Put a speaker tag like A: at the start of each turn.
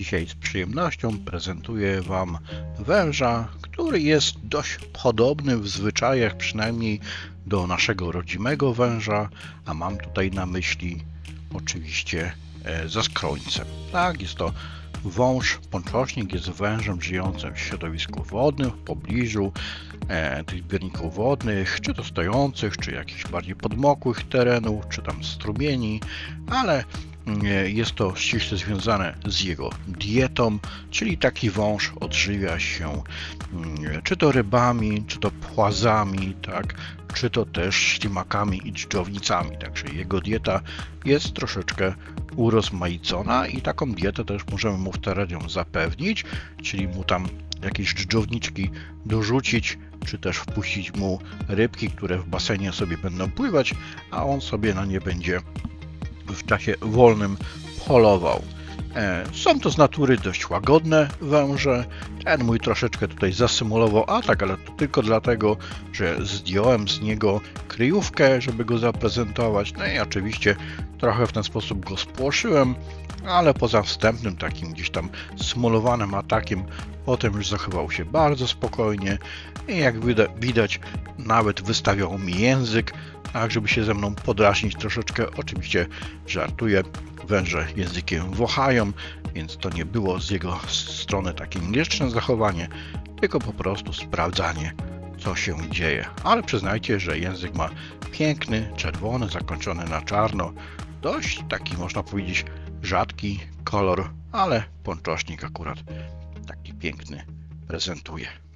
A: Dzisiaj z przyjemnością prezentuję Wam węża, który jest dość podobny w zwyczajach przynajmniej do naszego rodzimego węża, a mam tutaj na myśli oczywiście e, ze skrońcem. Tak, jest to wąż, pączośnik jest wężem żyjącym w środowisku wodnym, w pobliżu e, tych zbiorników wodnych, czy to stojących, czy jakichś bardziej podmokłych terenów, czy tam strumieni, ale jest to ściśle związane z jego dietą, czyli taki wąż odżywia się mm, czy to rybami, czy to płazami, tak, czy to też ślimakami i dżdżownicami. Także jego dieta jest troszeczkę urozmaicona i taką dietę też możemy mu w terenie zapewnić, czyli mu tam jakieś dżdżowniczki dorzucić, czy też wpuścić mu rybki, które w basenie sobie będą pływać, a on sobie na nie będzie w czasie wolnym polował. E, Są to z natury dość łagodne węże. Ten mój troszeczkę tutaj zasymulował atak, ale to tylko dlatego, że zdjąłem z niego kryjówkę, żeby go zaprezentować. No i oczywiście trochę w ten sposób go spłoszyłem, ale poza wstępnym takim gdzieś tam symulowanym atakiem, potem już zachował się bardzo spokojnie i jak widać nawet wystawiał mi język, tak żeby się ze mną podrażnić troszeczkę. Oczywiście żartuję, węże językiem wąchają, więc to nie było z jego strony takie niegrzeczne zachowanie, tylko po prostu sprawdzanie, co się dzieje. Ale przyznajcie, że język ma piękny, czerwony, zakończony na czarno, dość taki można powiedzieć rzadki kolor, ale pączośnik akurat taki piękny prezentuje.